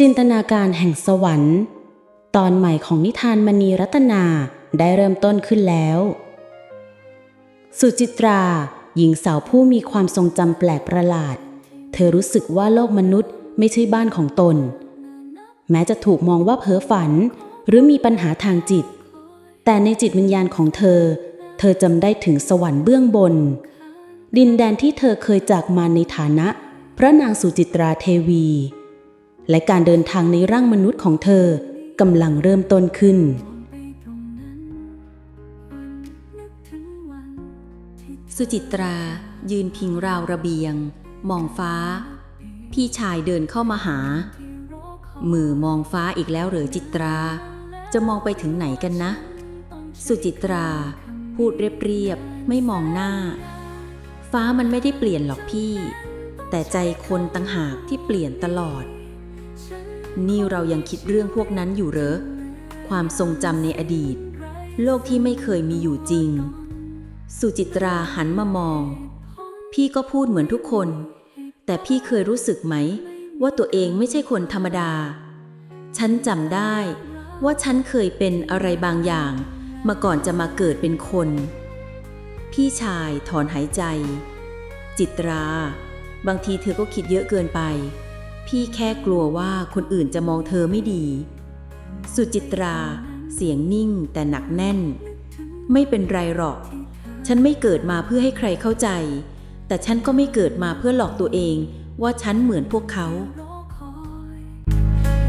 จินตนาการแห่งสวรรค์ ตอนใหม่ของนิทานมณีรัตนาได้เริ่มต้นขึ้นแล้ว สุจิตรา หญิงสาวผู้มีความทรงจำแปลกประหลาด เธอรู้สึกว่าโลกมนุษย์ไม่ใช่บ้านของตน แม้จะถูกมองว่าเพ้อฝันหรือมีปัญหาทางจิต แต่ในจิตวิญญาณของเธอ เธอจำได้ถึงสวรรค์เบื้องบน ดินแดนที่เธอเคยจากมาในฐานะ พระนางสุจิตราเทวี และการเดินทางในร่างมนุษย์ของเธอกำลังเริ่มต้นขึ้น สุจิตรา ยืนพิงราวระเบียง มองฟ้า พี่ชายเดินเข้ามาหา มือมองฟ้าอีกแล้วเหรอจิตรา จะมองไปถึงไหนกันนะ สุจิตรา พูดเรียบๆไม่มองหน้า ฟ้ามันไม่ได้เปลี่ยนหรอกพี่ แต่ใจคนต่างหากที่เปลี่ยนตลอด นี่เรายังคิดเรื่องพวกนั้นอยู่เหรอ ความทรงจำในอดีต โลกที่ไม่เคยมีอยู่จริง สุจิตราหันมามอง พี่ก็พูดเหมือนทุกคน แต่พี่เคยรู้สึกไหม ว่าตัวเองไม่ใช่คนธรรมดา ฉันจำได้ว่าฉันเคยเป็นอะไรบางอย่าง มาก่อนจะมาเกิดเป็นคน พี่ชายถอนหายใจ จิตรา บางทีเธอก็คิดเยอะเกินไป พี่แค่กลัวว่าคนอื่นจะมองเธอไม่ดี สุจิตรา เสียงนิ่งแต่หนักแน่น ไม่เป็นไรหรอก ฉันไม่เกิดมาเพื่อให้ใครเข้าใจ แต่ฉันก็ไม่เกิดมาเพื่อหลอกตัวเองว่าฉันเหมือนพวกเขา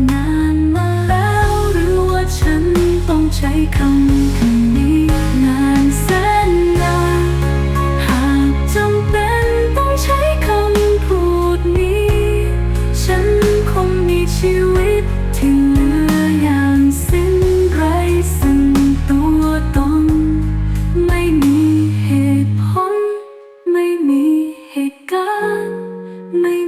นานมาแล้วหรือว่าฉันต้องใช้คำ ไม่